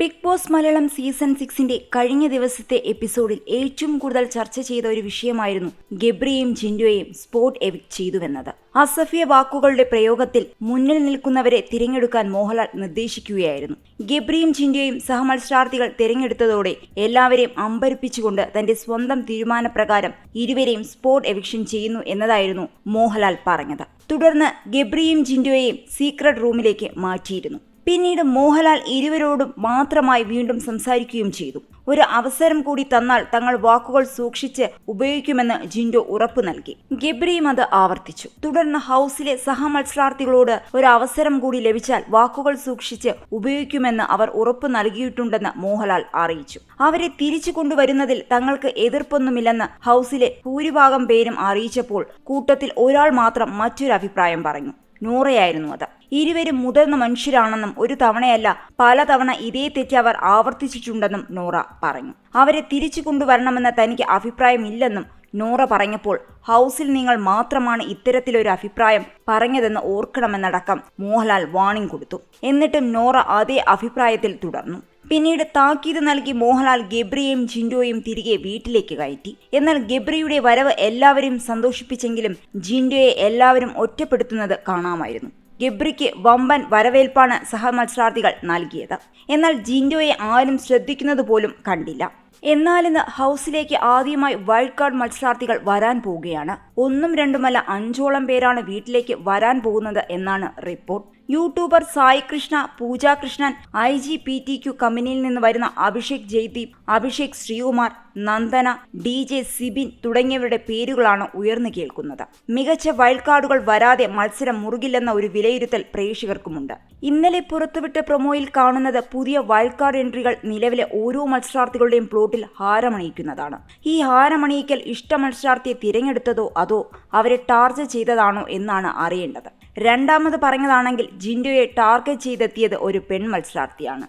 Big Boss Malayalam season സിക്സിന്റെ കഴിഞ്ഞ ദിവസത്തെ എപ്പിസോഡിൽ ഏറ്റവും കൂടുതൽ ചർച്ച ചെയ്ത ഒരു വിഷയമായിരുന്നു ഗബ്രിയെയും ജിൻഡോയെയും സ്പോട്ട് എവിക്ട് ചെയ്തുവെന്നത്. അസഫിയ വാക്കുകളുടെ പ്രയോഗത്തിൽ മുന്നിൽ നിൽക്കുന്നവരെ തിരഞ്ഞെടുക്കാൻ മോഹൻലാൽ നിർദ്ദേശിക്കുകയായിരുന്നു. ഗബ്രിയും ജിൻഡോയും സഹമത്സരാർത്ഥികൾ തിരഞ്ഞെടുത്തതോടെ എല്ലാവരെയും അമ്പരിപ്പിച്ചുകൊണ്ട് തന്റെ സ്വന്തം തീരുമാനപ്രകാരം ഇരുവരെയും സ്പോട്ട് എവിക്ഷൻ ചെയ്യുന്നു എന്നതായിരുന്നു മോഹൻലാൽ പറഞ്ഞത്. തുടർന്ന് ഗബ്രിയും ജിൻഡോയെയും സീക്രട്ട് റൂമിലേക്ക് മാറ്റിയിരുന്നു. പിന്നീട് മോഹൻലാൽ ഇരുവരോടും മാത്രമായി വീണ്ടും സംസാരിക്കുകയും ചെയ്തു. ഒരു അവസരം കൂടി തന്നാൽ തങ്ങൾ വാക്കുകൾ സൂക്ഷിച്ച് ഉപയോഗിക്കുമെന്ന് ജിൻഡോ ഉറപ്പു നൽകി. ഗബ്രിയും അത് ആവർത്തിച്ചു. തുടർന്ന് ഹൗസിലെ സഹമത്സരാർത്ഥികളോട് ഒരു അവസരം കൂടി ലഭിച്ചാൽ വാക്കുകൾ സൂക്ഷിച്ച് ഉപയോഗിക്കുമെന്ന് അവർ ഉറപ്പു നൽകിയിട്ടുണ്ടെന്ന് മോഹൻലാൽ അറിയിച്ചു. അവരെ തിരിച്ചു കൊണ്ടുവരുന്നതിൽ തങ്ങൾക്ക് എതിർപ്പൊന്നുമില്ലെന്ന് ഹൗസിലെ ഭൂരിഭാഗം പേരും അറിയിച്ചപ്പോൾ കൂട്ടത്തിൽ ഒരാൾ മാത്രം മറ്റൊരു അഭിപ്രായം പറഞ്ഞു. നൂറയായിരുന്നു അത്. ഇരുവരും മുതിർന്ന മനുഷ്യരാണെന്നും ഒരു തവണയല്ല പലതവണ ഇതേ തെറ്റ് അവർ ആവർത്തിച്ചിട്ടുണ്ടെന്നും നോറ പറഞ്ഞു. അവരെ തിരിച്ചു കൊണ്ടുവരണമെന്ന് തനിക്ക് അഭിപ്രായമില്ലെന്നും നോറ പറഞ്ഞപ്പോൾ ഹൗസിൽ നിങ്ങൾ മാത്രമാണ് ഇത്തരത്തിലൊരു അഭിപ്രായം പറഞ്ഞതെന്ന് ഓർക്കണമെന്നടക്കം മോഹൻലാൽ വാണിംഗ് കൊടുത്തു. എന്നിട്ടും നോറ അതേ അഭിപ്രായത്തിൽ തുടർന്നു. പിന്നീട് താക്കീത് നൽകി മോഹൻലാൽ ഗബ്രിയെയും ജിൻഡോയും തിരികെ വീട്ടിലേക്ക് കയറ്റി. എന്നാൽ ഗബ്രിയുടെ വരവ് എല്ലാവരെയും സന്തോഷിപ്പിച്ചെങ്കിലും ജിൻഡോയെ എല്ലാവരും ഒറ്റപ്പെടുത്തുന്നത് കാണാമായിരുന്നു. ഗബ്രിക്ക് വമ്പൻ വരവേൽപ്പാണ് സഹമത്സരാർത്ഥികൾ നൽകിയത്. എന്നാൽ ജിൻഡോയെ ആരും ശ്രദ്ധിക്കുന്നത് പോലും കണ്ടില്ല. എന്നാലിന്ന് ഹൗസിലേക്ക് ആദ്യമായി വൈൽഡ് കാർഡ് മത്സരാർത്ഥികൾ വരാൻ പോവുകയാണ്. ഒന്നും രണ്ടുമല്ല അഞ്ചോളം പേരാണ് വീട്ടിലേക്ക് വരാൻ പോകുന്നത് എന്നാണ് report. YouTuber Sai Krishna Pooja Krishnan I G P T Q കമ്പനിയിൽ നിന്ന് വരുന്ന അഭിഷേക് ജയ്ദീപ് അഭിഷേക് ശ്രീകുമാർ നന്ദന ഡി ജെ സിബിൻ തുടങ്ങിയവരുടെ പേരുകളാണ് ഉയർന്നു കേൾക്കുന്നത്. മികച്ച വൈൽഡ് കാർഡുകൾ വരാതെ മത്സരം മുറുകില്ലെന്ന ഒരു വിലയിരുത്തൽ പ്രേക്ഷകർക്കുമുണ്ട്. ഇന്നലെ പുറത്തുവിട്ട പ്രൊമോയിൽ കാണുന്നത് പുതിയ വൈൽഡ് കാർഡ് എൻട്രികൾ നിലവിലെ ഓരോ മത്സരാർത്ഥികളുടെയും പ്ലോട്ടിൽ ഹാരമണിയിക്കുന്നതാണ്. ഈ ഹാരമണിയിക്കൽ ഇഷ്ട മത്സരാർത്ഥിയെ തിരഞ്ഞെടുത്തതോ അതോ അവരെ ടാർജ് ചെയ്തതാണോ എന്നാണ് അറിയേണ്ടത്. രണ്ടാമത് പറഞ്ഞതാണെങ്കിൽ ജിൻഡോയെ ടാർഗറ്റ് ചെയ്തെത്തിയത് ഒരു പെൺ മത്സരാർത്ഥിയാണ്.